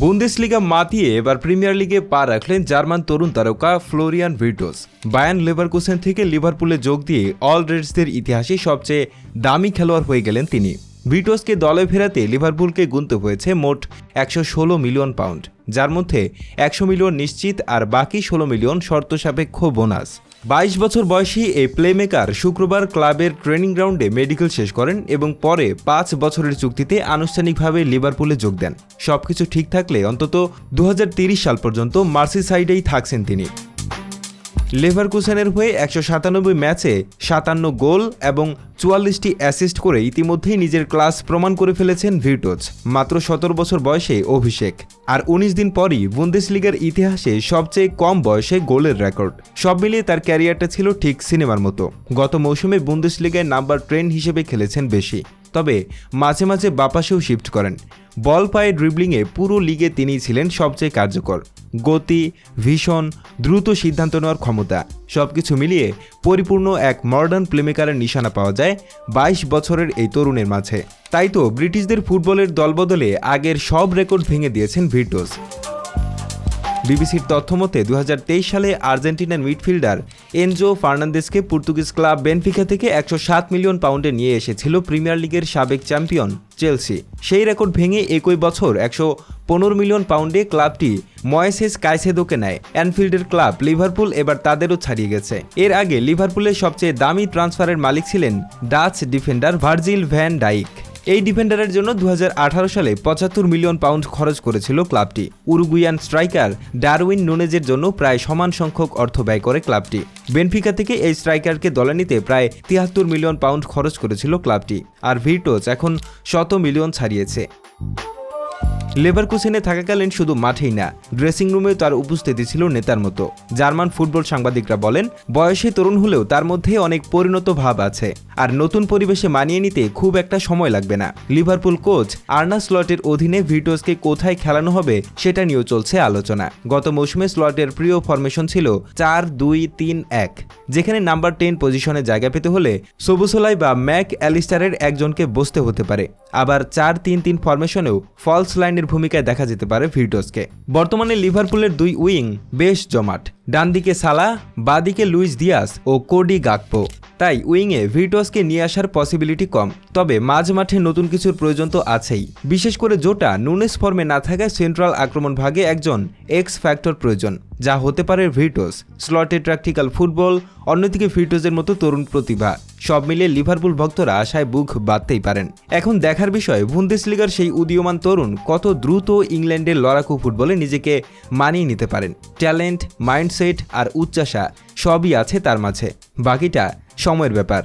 Bundesliga মাতিয়ে এবার premier লিগে পা রাখলেন জার্মান তরুণ তারকা ফ্লোরিয়ান ভিটোস বায়ান লেভারকুসেন থেকে লিভারপুলে যোগ দিয়ে অল রেডসদের ইতিহাসে সবচেয়ে দামি খেলোয়াড় হয়ে গেলেন তিনি। ভিটোসকে দলে ফেরাতে লিভারপুলকে গুনতে হয়েছে মোট একশো ষোলো মিলিয়ন পাউন্ড, যার মধ্যে একশো মিলিয়ন নিশ্চিত আর বাকি ষোলো মিলিয়ন শর্ত সাপেক্ষ বোনাস। বাইশ বছর বয়সী এই প্লেমেকার শুক্রবার ক্লাবের ট্রেনিং গ্রাউন্ডে মেডিকেল শেষ করেন এবং পরে পাঁচ বছরের চুক্তিতে আনুষ্ঠানিকভাবে লিভারপুলে যোগ দেন। সবকিছু ঠিক থাকলে অন্তত দু সাল পর্যন্ত মার্সিসাইডেই থাকছেন তিনি। লেভারকুসেনের হয়ে একশো সাতানব্বই ম্যাচে সাতান্ন গোল এবং চুয়াল্লিশটি অ্যাসিস্ট করে ইতিমধ্যেই নিজের ক্লাস প্রমাণ করে ফেলেছেন ভির্টোজ মাত্র সতেরো বছর বয়সে অভিষেক। আর উনিশ দিন পরই বুন্দেসলিগার ইতিহাসে সবচেয়ে কম বয়সে গোলের রেকর্ড। সব মিলিয়ে তার ক্যারিয়ারটা ছিল ঠিক সিনেমার মতো। গত মৌসুমে বুন্দেসলিগায় নাম্বার ট্রেন হিসেবে খেলেছেন বেশি। তবে মাঝে মাঝে বাপাসেও শিফট করেন। বল পায়ে ড্রিবলিংয়ে পুরো লিগে তিনি ছিলেন সবচেয়ে কার্যকর। গতি, ভীষণ, দ্রুত সিদ্ধান্ত নেওয়ার ক্ষমতা সব কিছু মিলিয়ে পরিপূর্ণ এক মডার্ন প্লেমেকারের নিশানা পাওয়া যায় বাইশ বছরের এই তরুণের মাঝে। তাই তো ব্রিটিশদের ফুটবলের দলবদলে আগের সব রেকর্ড ভেঙে দিয়েছেন ভির্টোস। বিবিসির তথ্যমতে দু হাজার তেইশ সালে আর্জেন্টিনার মিডফিল্ডার এনজো ফার্নান্দেসকে পর্তুগিজ ক্লাব বেনফিকা থেকে একশো সাত মিলিয়ন পাউন্ডে নিয়ে এসেছিল প্রিমিয়ার লিগের সাবেক চ্যাম্পিয়ন চেলসি। সেই রেকর্ড ভেঙে একই বছর একশো পনেরো মিলিয়ন পাউন্ডে ক্লাবটি ময়েসেস কাইসেদোকে নেয়। অ্যানফিল্ডের ক্লাব লিভারপুল এবার তাদেরও ছাড়িয়ে গেছে। এর আগে লিভারপুলের সবচেয়ে দামি ট্রান্সফারের মালিক ছিলেন Dutch defender Virgil van Dijk. এই ডিফেন্ডারের জন্য দু হাজার আঠারো সালে পঁচাত্তর মিলিয়ন পাউন্ড খরচ করেছিল ক্লাবটি। উরুগুয়ান স্ট্রাইকার ডারউইন নুনেজের জন্য প্রায় সমান সংখ্যক অর্থ ব্যয় করে ক্লাবটি। বেনফিকা থেকে এই স্ট্রাইকারকে দলে নিতে প্রায় তিয়াত্তর মিলিয়ন পাউন্ড খরচ করেছিল ক্লাবটি। আর ভিটোজ এখন শত মিলিয়ন ছাড়িয়েছে। লেভারকুসেনে থাকাকালীন শুধু মাঠেই না ড্রেসিং রুমেও তার উপস্থিতি ছিল নেতার মতো। জার্মান ফুটবল সাংবাদিকরা বলেন, বয়সে তরুণ হলেও তার মধ্যে অনেক পরিণত ভাব আছে। আর নতুন পরিবেশে মানিয়ে নিতে খুব একটা সময় লাগবে না। লিভারপুল কোচ আর্না স্লটের অধীনে ভিটোসকে কোথায় খেলানো হবে সেটা নিয়েও চলছে আলোচনা। গত মৌসুমে স্লটের প্রিয় ফরমেশন ছিল চার দুই তিন এক, যেখানে নাম্বার টেন পজিশনে জায়গা পেতে হলে সবুসলাই বা ম্যাক অ্যালিস্টারের একজনকে বসতে হতে পারে। আবার চার তিন তিন ফরমেশনেও ফলস লাইনের ভূমিকায় দেখা যেতে পারে ভির্টোসকে বর্তমানে লিভারপুলের দুই উইং বেশ জমাট। ডান দিকে সালা, বাদিকে লুইস দিয়াস ও কোডি গাকপো। তাই উইংয়ে ভির্টোসকে নিয়ে আসার পসিবিলিটি কম। তবে মাঝ মাঠে নতুন কিছুর প্রয়োজন তো আছেই। বিশেষ করে জোটা নুনেস ফর্মে না থাকায় সেন্ট্রাল আক্রমণ ভাগে একজন এক্স ফ্যাক্টর প্রয়োজন, যা হতে পারে ভির্টোস স্লটে ট্র্যাকটিক্যাল ফুটবল, অন্যদিকে ভির্টোসের মতো তরুণ প্রতিভা। সব মিলিয়ে লিভারপুল ভক্তরা আশায় বুক বাঁধতেই পারেন। এখন দেখার বিষয়, বুন্দেসলিগার সেই উদীয়মান তরুণ কত দ্রুত ইংল্যান্ডের লড়াকু ফুটবলে নিজেকে মানিয়ে নিতে পারেন। ট্যালেন্ট মাইন্ডসেট আর উচ্চাশা সবই আছে তার মাঝে। বাকিটা সময়ের ব্যাপার।